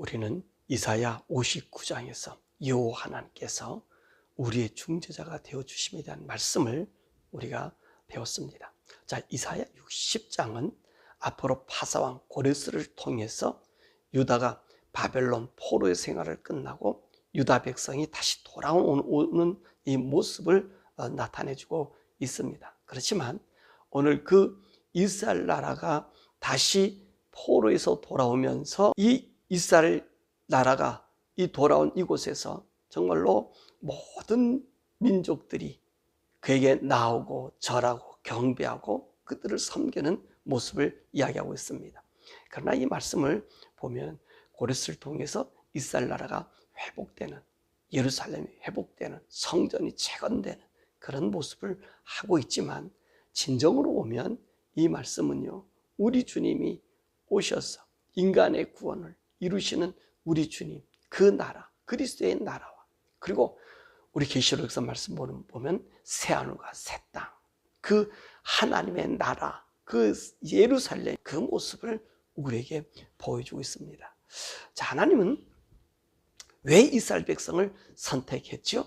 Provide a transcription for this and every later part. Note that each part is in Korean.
우리는 이사야 59장에서 여호와 하나님께서 우리의 중재자가 되어 주심에 대한 말씀을 우리가 배웠습니다. 자, 이사야 60장은 앞으로 파사왕 고레스를 통해서 유다가 바벨론 포로의 생활을 끝나고 유다 백성이 다시 돌아오는 이 모습을 어, 나타내주고 있습니다. 그렇지만 오늘 그 이스라엘 나라가 다시 포로에서 돌아오면서 이 이스라엘 나라가 이 돌아온 이곳에서 정말로 모든 민족들이 그에게 나오고 절하고 경배하고 그들을 섬기는 모습을 이야기하고 있습니다. 그러나 이 말씀을 보면 고레스를 통해서 이스라엘 나라가 회복되는 예루살렘이 회복되는 성전이 재건되는 그런 모습을 하고 있지만 진정으로 보면 이 말씀은요 우리 주님이 오셔서 인간의 구원을 이루시는 우리 주님 그 나라 그리스도의 나라와 그리고 우리 계시록에서 말씀 보면 새 하늘과 새 땅 그 하나님의 나라 그 예루살렘 그 모습을 우리에게 보여주고 있습니다. 자 하나님은 왜 이스라엘 백성을 선택했죠?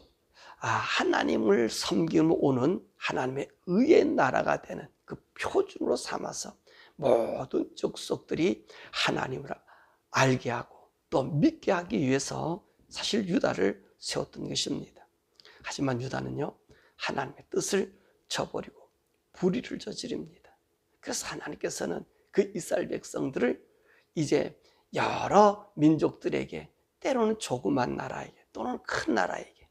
아, 하나님을 섬기며 오는 하나님의 의의 나라가 되는 그 표준으로 삼아서 모든 족속들이 하나님을 알게 하고 또 믿게 하기 위해서 사실 유다를 세웠던 것입니다. 하지만 유다는요, 하나님의 뜻을 저버리고 불의를 저지릅니다. 그래서 하나님께서는 그 이스라엘 백성들을 이제 여러 민족들에게 때로는 조그만 나라에게 또는 큰 나라에게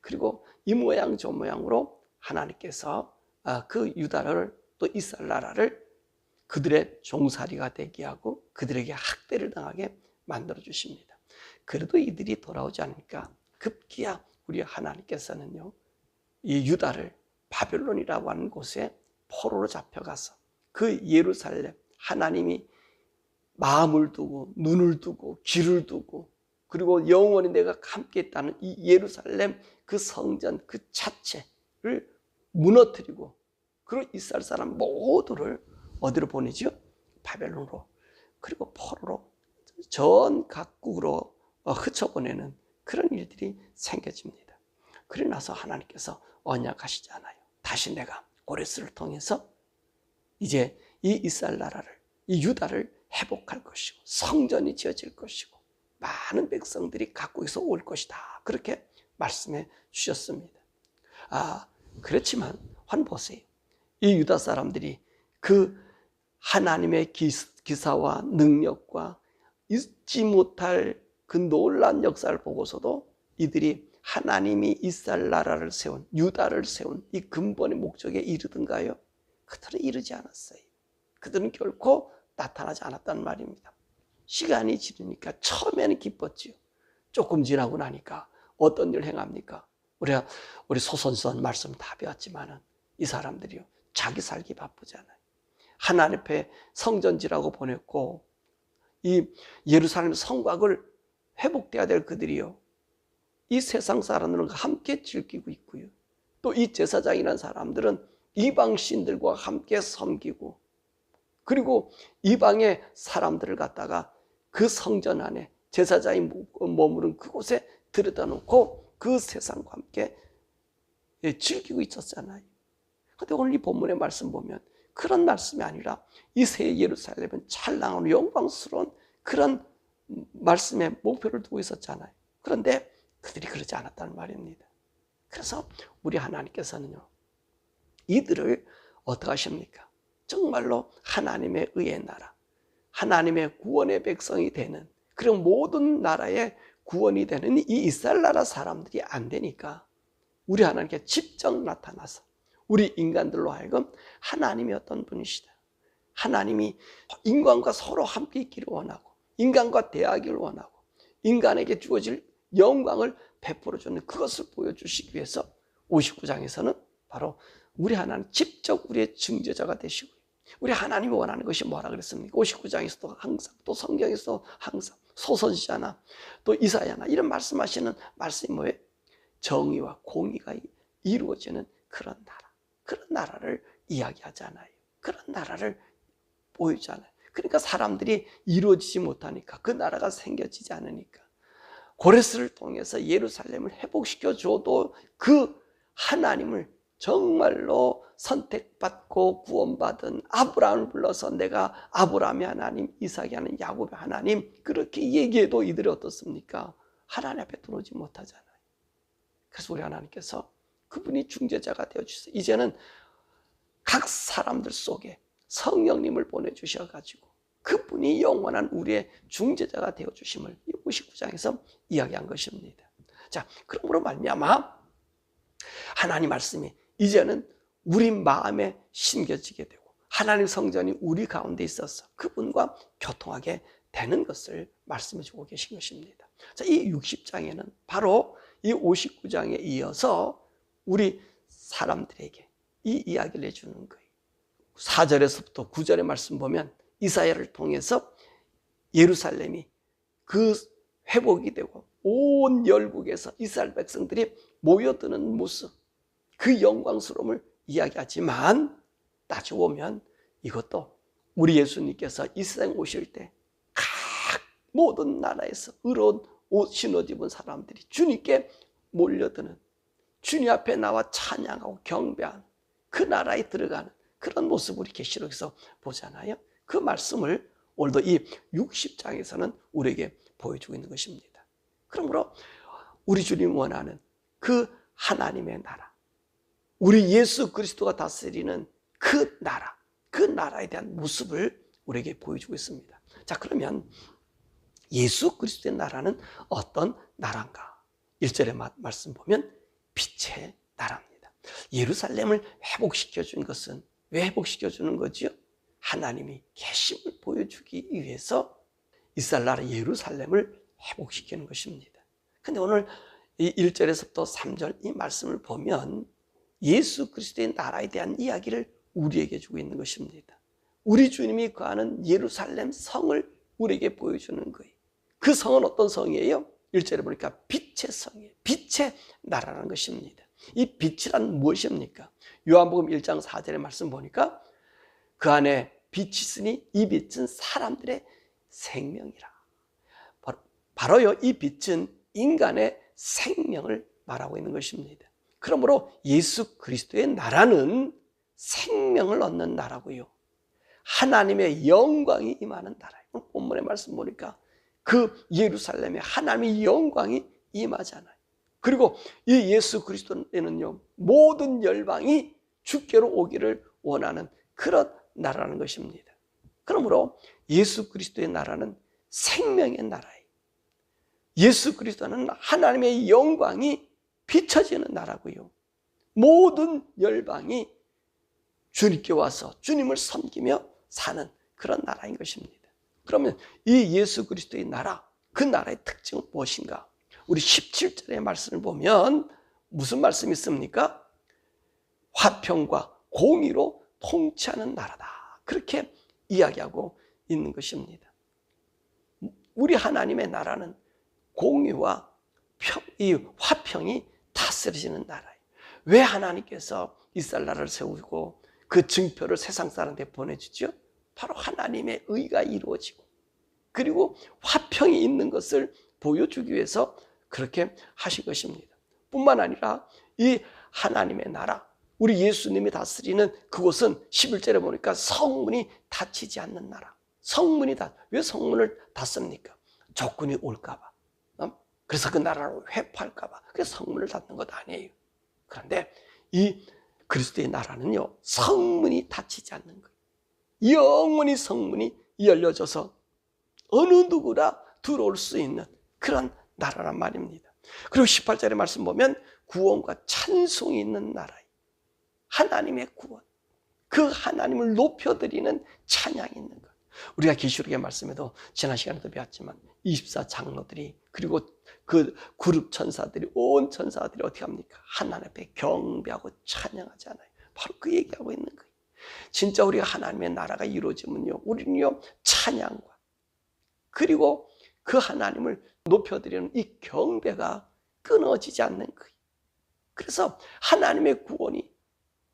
그리고 이 모양 저 모양으로 하나님께서 아, 그 유다를 또 이스라엘 나라를 그들의 종살이가 되게 하고 그들에게 학대를 당하게 만들어 주십니다. 그래도 이들이 돌아오지 않으니까 급기야 우리 하나님께서는요 이 유다를 바벨론이라고 하는 곳에 포로로 잡혀가서 그 예루살렘 하나님이 마음을 두고 눈을 두고 귀를 두고 그리고 영원히 내가 함께 있다는 이 예루살렘 그 성전 그 자체를 무너뜨리고 그리고 이스라엘 사람 모두를 어디로 보내죠? 바벨론으로 그리고 포로로 전 각국으로 흩어보내는 그런 일들이 생겨집니다. 그래 나서 하나님께서 언약하시지 않아요. 다시 내가 고레스를 통해서 이제 이 이스라엘 나라를 이 유다를 회복할 것이고 성전이 지어질 것이고 많은 백성들이 각국에서 올 것이다. 그렇게 말씀해 주셨습니다. 아, 그렇지만 한 보세요. 이 유다 사람들이 그 하나님의 기사와 능력과 잊지 못할 그 놀란 역사를 보고서도 이들이 하나님이 이스라엘 나라를 세운 유다를 세운 이 근본의 목적에 이르든가요? 그들은 이르지 않았어요. 그들은 결코 나타나지 않았단 말입니다. 시간이 지르니까 처음에는 기뻤지요. 조금 지나고 나니까 어떤 일을 행합니까? 우리가 우리 소선선 말씀 다 배웠지만은 이 사람들이요 자기 살기 바쁘잖아요. 하나님 앞에 성전지라고 보냈고 이 예루살렘 성곽을 회복돼야 될 그들이요. 이 세상 사람들과 함께 즐기고 있고요. 또 이 제사장이라는 사람들은 이방 신들과 함께 섬기고 그리고 이방의 사람들을 갖다가 그 성전 안에 제사장이 머무른 그곳에 들여다 놓고 그 세상과 함께 즐기고 있었잖아요. 근데 오늘 이 본문의 말씀 보면 그런 말씀이 아니라 이 새 예루살렘은 찬란하고 영광스러운 그런 말씀의 목표를 두고 있었잖아요. 그런데 그들이 그러지 않았다는 말입니다. 그래서 우리 하나님께서는요, 이들을 어떻게 하십니까? 정말로 하나님의 의의 나라, 하나님의 구원의 백성이 되는 그런 모든 나라의 구원이 되는 이 이스라엘 나라 사람들이 안 되니까 우리 하나님께 직접 나타나서 우리 인간들로 하여금 하나님이 어떤 분이시다. 하나님이 인간과 서로 함께 있기를 원하고 인간과 대하기를 원하고 인간에게 주어질 영광을 베풀어 주는 그것을 보여주시기 위해서 59장에서는 바로 우리 하나님 직접 우리의 증제자가 되시고 우리 하나님이 원하는 것이 뭐라 그랬습니까? 59장에서도 항상 또 성경에서 항상 소선지자나 또 이사야나 이런 말씀하시는 말씀이 뭐예요? 정의와 공의가 이루어지는 그런 나라 그런 나라를 이야기하잖아요 그런 나라를 보이잖아요 그러니까 사람들이 이루어지지 못하니까 그 나라가 생겨지지 않으니까 고레스를 통해서 예루살렘을 회복시켜 줘도 그 하나님을 정말로 선택받고 구원받은 아브라함을 불러서 내가 아브라함의 하나님, 이삭이 하는 야곱의 하나님 그렇게 얘기해도 이들이 어떻습니까? 하나님 앞에 들어오지 못하잖아요. 그래서 우리 하나님께서 그분이 중재자가 되어 주세요. 이제는 각 사람들 속에 성령님을 보내 주셔 가지고 그분이 영원한 우리의 중재자가 되어 주심을 59장에서 이야기한 것입니다. 자, 그러므로 말미암아 하나님 말씀이 이제는 우리 마음에 심겨지게 되고 하나님 성전이 우리 가운데 있어서 그분과 교통하게 되는 것을 말씀해 주고 계신 것입니다. 자, 이 60장에는 바로 이 59장에 이어서 우리 사람들에게 이 이야기를 해주는 거예요. 4절에서부터 9절의 말씀 보면 이사야를 통해서 예루살렘이 그 회복이 되고 온 열국에서 이스라엘 백성들이 모여드는 모습, 그 영광스러움을 이야기하지만 따지고 보면 이것도 우리 예수님께서 이 세상 오실 때 각 모든 나라에서 의로운 옷 신어 입은 사람들이 주님께 몰려드는 주님 앞에 나와 찬양하고 경배하는 그 나라에 들어가는 그런 모습을 우리 계시록에서 보잖아요. 그 말씀을 오늘도 이 60장에서는 우리에게 보여주고 있는 것입니다. 그러므로 우리 주님 원하는 그 하나님의 나라, 우리 예수 그리스도가 다스리는 그 나라, 그 나라에 대한 모습을 우리에게 보여주고 있습니다. 자, 그러면 예수 그리스도의 나라는 어떤 나라인가? 1절의 말씀 보면 빛의 나라입니다. 예루살렘을 회복시켜 준 것은 왜 회복시켜 주는 거지요? 하나님이 계심을 보여주기 위해서 이스라엘 나라 예루살렘을 회복시키는 것입니다. 근데 오늘 이 1절에서부터 3절 이 말씀을 보면 예수 그리스도의 나라에 대한 이야기를 우리에게 주고 있는 것입니다. 우리 주님이 거하는 예루살렘 성을 우리에게 보여주는 거예요. 그 성은 어떤 성이에요? 1절에 보니까 빛의 성이에요. 빛의 나라라는 것입니다. 이 빛이란 무엇입니까? 요한복음 1장 4절의 말씀 보니까 그 안에 빛이 있으니 이 빛은 사람들의 생명이라. 바로, 바로요, 이 빛은 인간의 생명을 말하고 있는 것입니다. 그러므로 예수 그리스도의 나라는 생명을 얻는 나라고요. 하나님의 영광이 임하는 나라예요. 본문의 말씀 보니까 그 예루살렘에 하나님의 영광이 임하잖아요. 그리고 이 예수 그리스도에는요, 모든 열방이 주께로 오기를 원하는 그런 나라는 것입니다. 그러므로 예수 그리스도의 나라는 생명의 나라예요. 예수 그리스도는 하나님의 영광이 비춰지는 나라고요. 모든 열방이 주님께 와서 주님을 섬기며 사는 그런 나라인 것입니다. 그러면 이 예수 그리스도의 나라, 그 나라의 특징은 무엇인가? 우리 17절의 말씀을 보면 무슨 말씀이 있습니까? 화평과 공의로 통치하는 나라다. 그렇게 이야기하고 있는 것입니다. 우리 하나님의 나라는 공의와 평, 이 화평이 다스리시는 나라예요. 왜 하나님께서 이스라엘 나라를 세우고 그 증표를 세상 사람한테 보내주죠? 바로 하나님의 의가 이루어지고 그리고 화평이 있는 것을 보여주기 위해서 그렇게 하신 것입니다. 뿐만 아니라 이 하나님의 나라, 우리 예수님이 다스리는 그곳은 11절에 보니까 성문이 닫히지 않는 나라. 성문이 닫, 왜 성문을 닫습니까? 적군이 올까 봐. 그래서 그 나라를 회파할까 봐. 그래서 성문을 닫는 것 아니에요. 그런데 이 그리스도의 나라는요, 성문이 닫히지 않는 거예요. 영원히 성문이 열려져서 어느 누구나 들어올 수 있는 그런 나라란 말입니다. 그리고 18절의 말씀 보면 구원과 찬송이 있는 나라예요. 하나님의 구원. 그 하나님을 높여드리는 찬양이 있는 것. 우리가 계시록의 말씀에도 지난 시간에도 배웠지만 24 장로들이 그리고 그 그룹 천사들이 온 천사들이 어떻게 합니까? 하나님 앞에 경배하고 찬양하잖아요. 바로 그 얘기하고 있는 거예요. 진짜 우리가 하나님의 나라가 이루어지면요, 우리는요 찬양과 그리고 그 하나님을 높여드리는 이 경배가 끊어지지 않는 거예요. 그래서 하나님의 구원이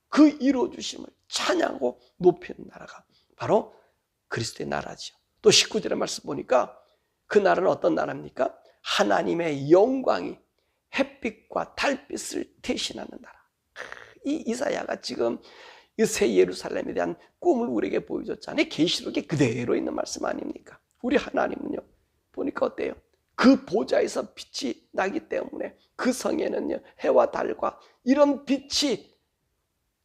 그 이루어주심을 찬양하고 높이는 나라가 바로 그리스도의 나라지요. 또 19절의 말씀 보니까 그 나라는 어떤 나라입니까? 하나님의 영광이 햇빛과 달빛을 대신하는 나라. 이 이사야가 지금 이 새 예루살렘에 대한 꿈을 우리에게 보여줬잖아요. 계시록에 그대로 있는 말씀 아닙니까? 우리 하나님은요. 보니까 어때요? 그 보좌에서 빛이 나기 때문에 그 성에는요. 해와 달과 이런 빛이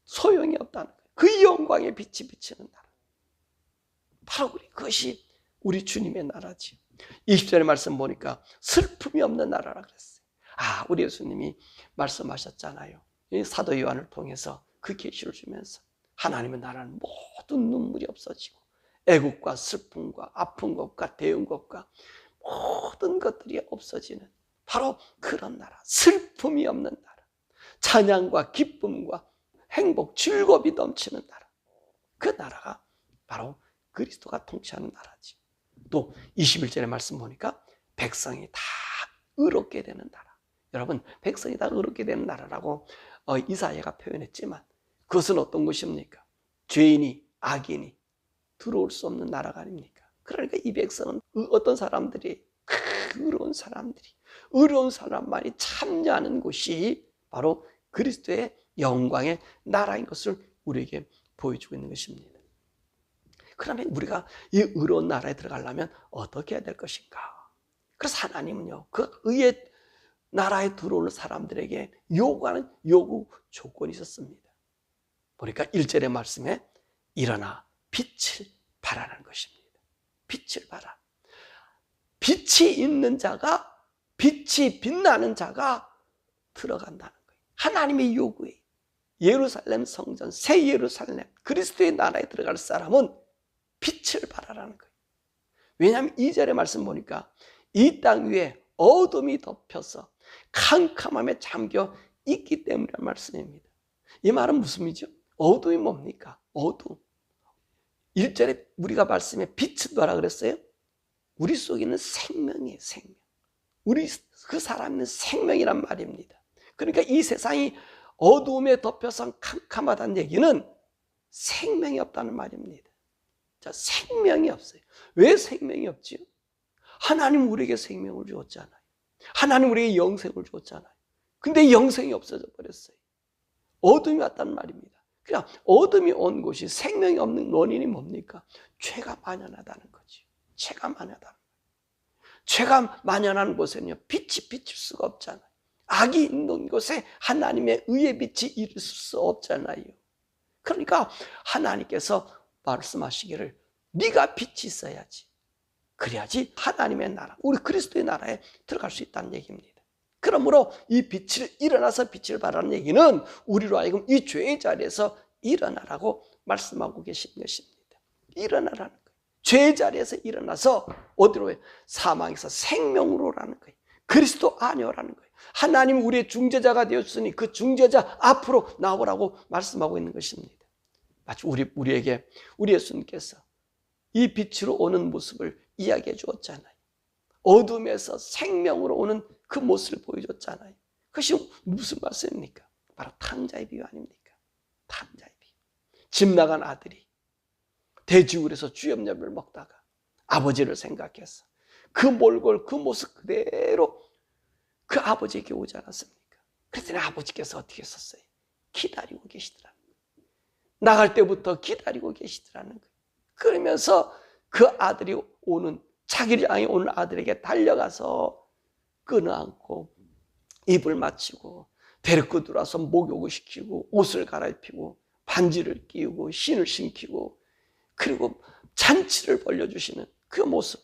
소용이 없다는 거예요. 그 영광의 빛이 비치는 나라. 바로 우리 그것이 우리 주님의 나라지. 20절의 말씀 보니까 슬픔이 없는 나라라 그랬어요. 아, 우리 예수님이 말씀하셨잖아요. 이 사도 요한을 통해서 그 계시를 주면서 하나님의 나라는 모든 눈물이 없어지고 애국과 슬픔과 아픈 것과 대응 것과 모든 것들이 없어지는 바로 그런 나라, 슬픔이 없는 나라, 찬양과 기쁨과 행복, 즐겁이 넘치는 나라. 그 나라가 바로 그리스도가 통치하는 나라지. 또 21절의 말씀 보니까 백성이 다 의롭게 되는 나라. 여러분, 백성이 다 의롭게 되는 나라라고 어, 이사야가 표현했지만 그것은 어떤 것입니까? 죄인이, 악인이 들어올 수 없는 나라가 아닙니까? 그러니까 이 백성은 어떤 사람들이 의로운 사람들이 의로운 사람만이 참여하는 곳이 바로 그리스도의 영광의 나라인 것을 우리에게 보여주고 있는 것입니다. 그러면 우리가 이 의로운 나라에 들어가려면 어떻게 해야 될 것인가? 그래서 하나님은요, 그 의의 나라에 들어오는 사람들에게 요구하는 요구 조건이 있었습니다. 보니까 1절의 말씀에 일어나 빛을 발하는 것입니다. 빛을 발하. 빛이 있는 자가, 빛이 빛나는 자가 들어간다는 거예요. 하나님의 요구에 예루살렘 성전, 새 예루살렘, 그리스도의 나라에 들어갈 사람은 빛을 발하라는 거예요. 왜냐하면 2절의 말씀 보니까 이 땅 위에 어둠이 덮여서 캄캄함에 잠겨 있기 때문이란 말씀입니다. 이 말은 무슨 의미죠? 어둠이 뭡니까? 어둠. 1절에 우리가 말씀에 빛은 뭐라 그랬어요? 우리 속에 있는 생명이에요, 생명. 우리 그 사람은 생명이란 말입니다. 그러니까 이 세상이 어두움에 덮여서 캄캄하다는 얘기는 생명이 없다는 말입니다. 자, 생명이 없어요. 왜 생명이 없지요? 하나님 우리에게 생명을 주었잖아요. 하나님 우리에게 영생을 주었잖아요. 근데 영생이 없어져 버렸어요. 어둠이 왔다는 말입니다. 그냥 어둠이 온 곳이 생명이 없는 원인이 뭡니까? 죄가 만연하다는 거지. 죄가 만연하다. 죄가 만연한 곳에는요, 빛이 비칠 수가 없잖아요. 악이 있는 곳에 하나님의 의의 빛이 이룰 수 없잖아요. 그러니까 하나님께서 말씀하시기를 네가 빛이 있어야지. 그래야지 하나님의 나라, 우리 그리스도의 나라에 들어갈 수 있다는 얘기입니다. 그러므로 이 빛을 일어나서 빛을 발하는 얘기는 우리로 하여금 이 죄의 자리에서 일어나라고 말씀하고 계신 것입니다. 일어나라는 거예요. 죄의 자리에서 일어나서 어디로 해? 사망에서 생명으로라는 거예요. 그리스도 아니오라는 거예요. 하나님 우리의 중재자가 되었으니 그 중재자 앞으로 나오라고 말씀하고 있는 것입니다. 마치 우리 우리에게 우리 예수님께서 이 빛으로 오는 모습을 이야기해 주었잖아요. 어둠에서 생명으로 오는 그 모습을 보여줬잖아요. 그것이 무슨 말씀입니까? 바로 탕자의 비유 아닙니까? 탕자의 비유. 집 나간 아들이 돼지굴에서 주염염을 먹다가 아버지를 생각해서 그 몰골 그 모습 그대로 그 아버지에게 오지 않았습니까? 그랬더니 아버지께서 어떻게 했었어요? 기다리고 계시더라는 거예요. 나갈 때부터 기다리고 계시더라는 거예요. 그러면서 그 아들이 오는 자기를 향해 오는 아들에게 달려가서 끊어안고 입을 맞추고 데리고 들어와서 목욕을 시키고 옷을 갈아입히고 반지를 끼우고 신을 신기고 그리고 잔치를 벌려주시는 그 모습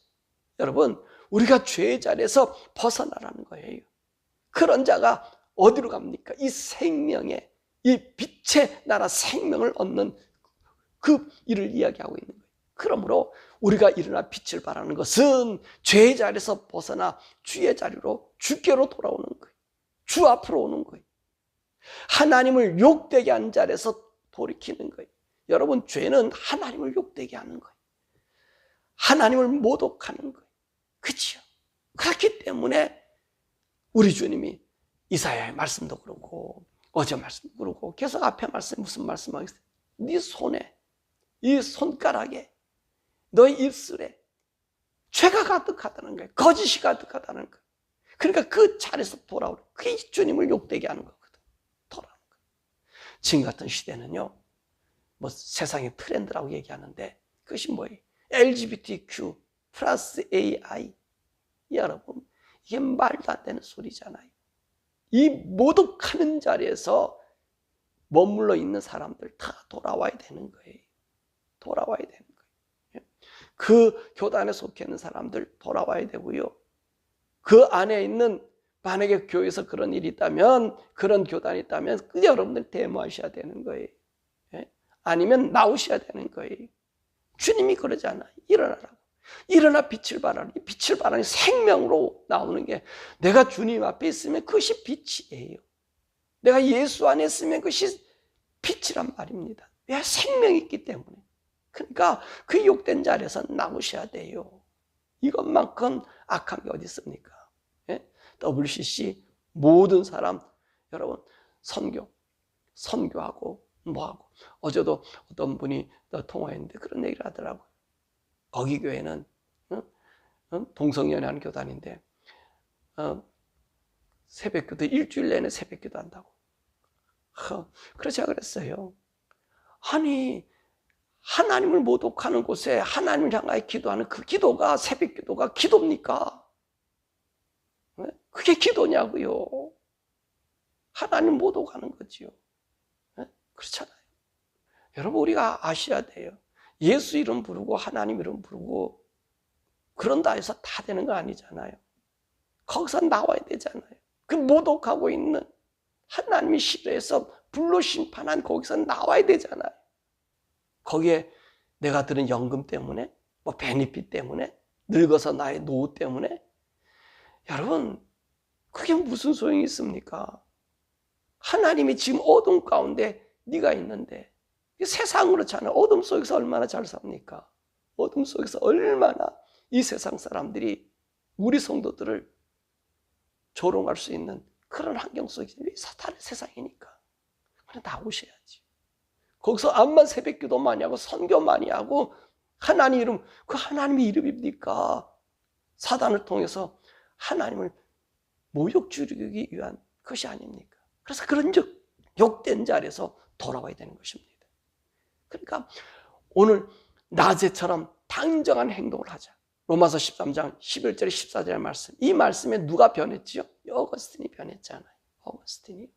여러분 우리가 죄의 자리에서 벗어나라는 거예요 그런 자가 어디로 갑니까? 이 생명의 이 빛의 나라 생명을 얻는 그 일을 이야기하고 있는 거예요 그러므로 우리가 일어나 빛을 발하는 것은 죄의 자리에서 벗어나 주의 자리로 주께로 돌아오는 거예요. 주 앞으로 오는 거예요. 하나님을 욕되게 한 자리에서 돌이키는 거예요. 여러분 죄는 하나님을 욕되게 하는 거예요. 하나님을 모독하는 거예요. 그렇죠? 그렇기 때문에 우리 주님이 이사야의 말씀도 그렇고 어제 말씀도 그렇고 계속 앞에 말씀 무슨 말씀하겠어요? 네 손에 이 손가락에 너의 입술에 죄가 가득하다는 거예요. 거짓이 가득하다는 거예요. 그러니까 그 자리에서 돌아오는 그게 주님을 욕되게 하는 거거든. 돌아오는 거예요. 지금 같은 시대는요. 뭐 세상의 트렌드라고 얘기하는데 그것이 뭐예요? LGBTQ 플러스 AI 여러분 이게 말도 안 되는 소리잖아요. 이 모독하는 자리에서 머물러 있는 사람들 다 돌아와야 되는 거예요. 돌아와야 되는. 그 교단에 속해 있는 사람들 돌아와야 되고요. 그 안에 있는 만약에 교회에서 그런 일이 있다면 그런 교단이 있다면 그 여러분들 대모하셔야 되는 거예요. 예? 아니면 나오셔야 되는 거예요. 주님이 그러잖아. 일어나라고. 일어나 빛을 발하라. 이 빛을 발하는 생명으로 나오는 게 내가 주님 앞에 있으면 그것이 빛이에요. 내가 예수 안에 있으면 그것이 빛이란 말입니다. 왜 생명이 있기 때문에. 그러니까 그 욕된 자리에서 나오셔야 돼요. 이것만큼 악한 게 어디 있습니까? 예? WCC 모든 사람 여러분 선교 선교하고 뭐하고 어제도 어떤 분이 통화했는데 그런 얘기를 하더라고요. 거기 교회는 어? 어? 동성연애하는 교단인데 어, 새벽기도 일주일 내내 새벽기도 한다고. 그래서 제가 그랬어요. 아니 하나님을 모독하는 곳에 하나님을 향하여 기도하는 그 기도가 새벽 기도가 기도입니까? 네? 그게 기도냐고요. 하나님 모독하는 거지요. 네? 그렇잖아요. 여러분 우리가 아셔야 돼요. 예수 이름 부르고 하나님 이름 부르고 그런다 해서 다 되는 거 아니잖아요. 거기서 나와야 되잖아요. 그 모독하고 있는 하나님이 싫어해서 불로 심판한 거기서 나와야 되잖아요. 거기에 내가 들은 연금 때문에, 뭐 베니핏 때문에, 늙어서 나의 노후 때문에, 여러분, 그게 무슨 소용이 있습니까? 하나님이 지금 어둠 가운데 네가 있는데 세상 그렇잖아요. 어둠 속에서 얼마나 잘 삽니까? 어둠 속에서 얼마나 이 세상 사람들이 우리 성도들을 조롱할 수 있는 그런 환경 속에 사탄의 세상이니까. 그냥 나오셔야지. 거기서 암만 새벽 기도 많이 하고 선교 많이 하고 하나님 이름, 그 하나님의 이름입니까? 사단을 통해서 하나님을 모욕 주기 위한 것이 아닙니까? 그래서 그런 즉 욕된 자리에서 돌아와야 되는 것입니다. 그러니까 오늘 낮에처럼 당정한 행동을 하자. 로마서 13장 11절에 14절의 말씀. 이 말씀에 누가 변했지요? 어거스틴이 변했잖아요. 어거스틴이.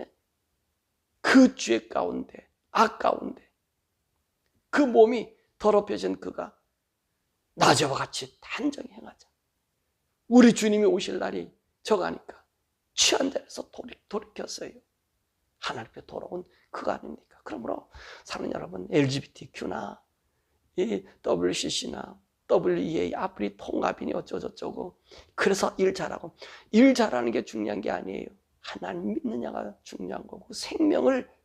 예? 그죄 가운데 악 가운데 그 몸이 더럽혀진 그가 낮에와 같이 단정히 행하자. 우리 주님이 오실 날이 저가니까 취한 데서 돌이켰어요. 하나님께 돌아온 그가 아닙니까? 그러므로 사는 여러분 LGBTQ나 이 WCC나 WEA 아프리 통합이니 어쩌고저쩌고 그래서 일 잘하고 일 잘하는 게 중요한 게 아니에요. 하나님 믿느냐가 중요한 거고 생명을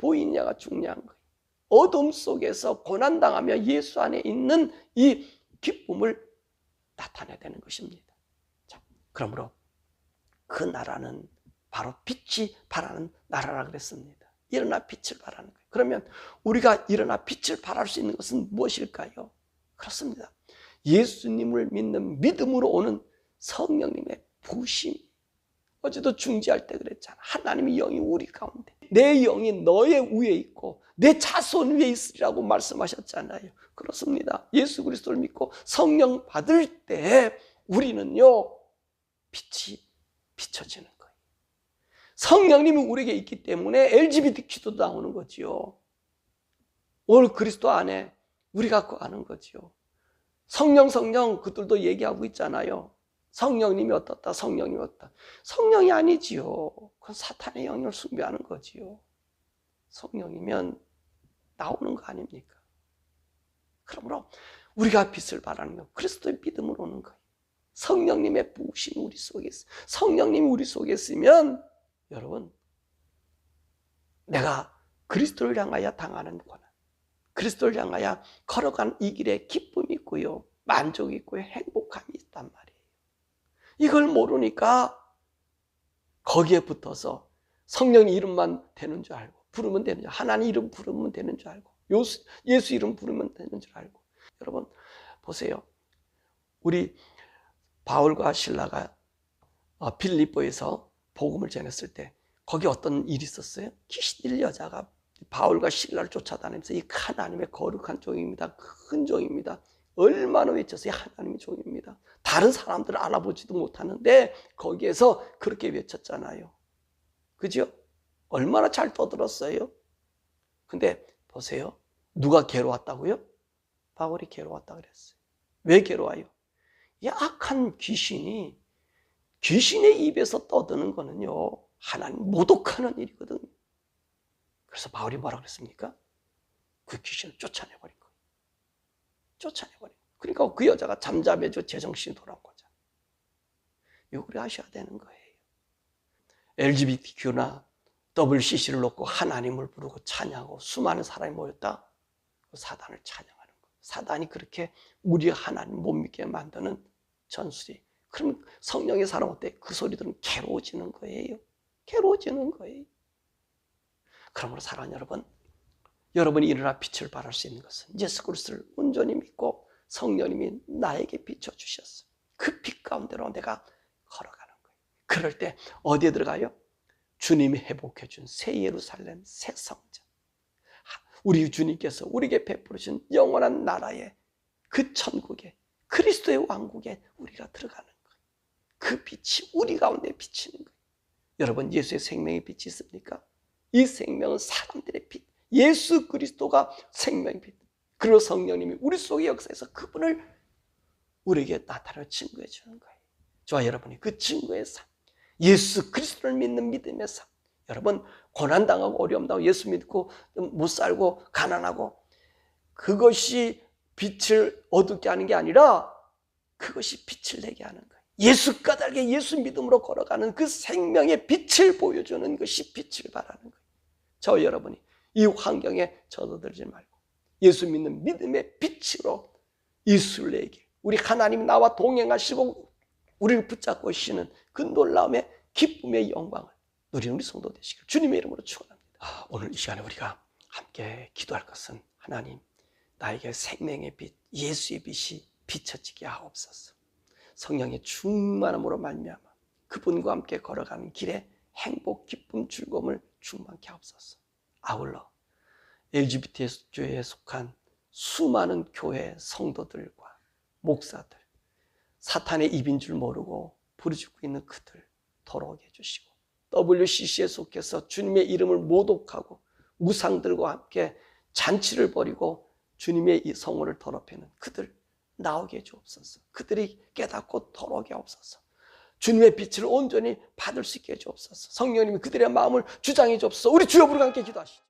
보이냐가 중요한 거예요. 어둠 속에서 고난당하며 예수 안에 있는 이 기쁨을 나타내야 되는 것입니다. 자, 그러므로 그 나라는 바로 빛이 바라는 나라라 그랬습니다. 일어나 빛을 바라는 거예요. 그러면 우리가 일어나 빛을 발할 수 있는 것은 무엇일까요? 그렇습니다. 예수님을 믿는 믿음으로 오는 성령님의 부심. 어제도 중지할 때 그랬잖아. 하나님의 영이 우리 가운데. 내 영이 너의 위에 있고 내 자손 위에 있으리라고 말씀하셨잖아요. 그렇습니다. 예수 그리스도를 믿고 성령 받을 때 우리는요 빛이 비춰지는 거예요. 성령님이 우리에게 있기 때문에 LGBTQ도 나오는 거지요. 오늘 그리스도 안에 우리가 그 아는 거지요. 성령 성령 그들도 얘기하고 있잖아요. 성령님이 어떻다, 성령님이 어떻다. 성령이 아니지요. 그건 사탄의 영역을 숭배하는 거지요. 성령이면 나오는 거 아닙니까? 그러므로 우리가 빛을 거, 그리스도의 믿음으로 오는 거예요. 성령님의 부으심 우리 속에 있어. 성령님이 우리 속에 있으면 여러분 내가 그리스도를 향하여 당하는 고난, 그리스도를 향하여 걸어간 이 길에 기쁨이 있고요, 만족이 있고요, 행복함이 있단 말이에요. 이걸 모르니까 거기에 붙어서 성령 이름만 되는 줄 알고 부르면 되는 줄 하나님 이름 부르면 되는 줄 알고 예수 이름 부르면 되는 줄 알고 여러분 보세요. 우리 바울과 신라가 어, 빌립보에서 복음을 전했을 때 거기 어떤 일이 있었어요? 들린 여자가 바울과 신라를 쫓아다니면서 이 하나님의 거룩한 종입니다. 큰 종입니다. 얼마나 외쳤어요? 하나님의 종입니다. 다른 사람들을 알아보지도 못하는데 거기에서 그렇게 외쳤잖아요. 그죠? 얼마나 잘 떠들었어요? 근데 보세요. 누가 괴로웠다고요? 바울이 괴로웠다 그랬어요. 왜 괴로워요? 이 악한 귀신이 귀신의 입에서 떠드는 거는요. 하나님 모독하는 일이거든요. 그래서 바울이 뭐라 그랬습니까? 그 귀신을 쫓아내버린 거예요. 쫓아내버린 거예요. 그러니까 그 여자가 잠잠해져 제정신이 돌아온. 이거 우리 아셔야 되는 거예요. LGBTQ나 WCC를 놓고 하나님을 부르고 찬양하고 수많은 사람이 모였다. 그 사단을 찬양하는 거예요. 사단이 그렇게 우리 하나님 못 믿게 만드는 전술이. 그러면 성령의 사람 어때? 그 소리들은 괴로워지는 거예요. 괴로워지는 거예요. 그러므로 사랑하는 여러분, 여러분이 일어나 빛을 발할 수 있는 것은 예수 그리스도를 온전히 믿고 성령님이 나에게 비춰 주셨어. 그 빛 가운데로 내가 걸어가는 거예요. 그럴 때 어디에 들어가요? 주님이 회복해 준 새 예루살렘, 새 성전. 우리 주님께서 우리에게 베풀으신 영원한 나라의 그 천국에 그리스도의 왕국에 우리가 들어가는 거예요. 그 빛이 우리 가운데 비치는 거예요. 여러분 예수의 생명의 빛이 있습니까? 이 생명은 사람들의 빛. 예수 그리스도가 생명의 빛. 그리고 성령님이 우리 속의 역사에서 그분을 우리에게 나타내 증거해 주는 거예요. 저와 여러분이 그 증거의 삶, 예수 그리스도를 믿는 믿음의 삶. 여러분 고난 당하고 어려움 당하고 예수 믿고 못 살고 가난하고 그것이 빛을 어둡게 하는 게 아니라 그것이 빛을 내게 하는 거예요. 예수 까닭에 예수 믿음으로 걸어가는 그 생명의 빛을 보여주는 것이 빛을 발하는 거예요. 저 여러분이 이 환경에 젖어들지 말고 예수 믿는 믿음의 빛으로 이슬에게 우리 하나님이 나와 동행하시고 우리를 붙잡고 계시는 그 놀라움의 기쁨의 영광을 누리는 우리 성도 되시길 주님의 이름으로 축원합니다. 아, 오늘 이 시간에 우리가 함께 기도할 것은 하나님 나에게 생명의 빛 예수의 빛이 비춰지게 하옵소서. 성령의 충만함으로 말미암아 그분과 함께 걸어가는 길에 행복, 기쁨, 즐거움을 충만케 하옵소서. 아울러 LGBT 교회에 속한 수많은 교회 성도들과 목사들, 사탄의 입인 줄 모르고 부르짖고 있는 그들 돌아오게 해주시고 WCC에 속해서 주님의 이름을 모독하고 우상들과 함께 잔치를 벌이고 주님의 이 성호를 더럽히는 그들 나오게 해주옵소서. 그들이 깨닫고 돌아오게 하옵소서. 주님의 빛을 온전히 받을 수 있게 해주옵소서. 성령님이 그들의 마음을 주장해 주옵소서. 우리 주여 부르가 함께 기도하시죠.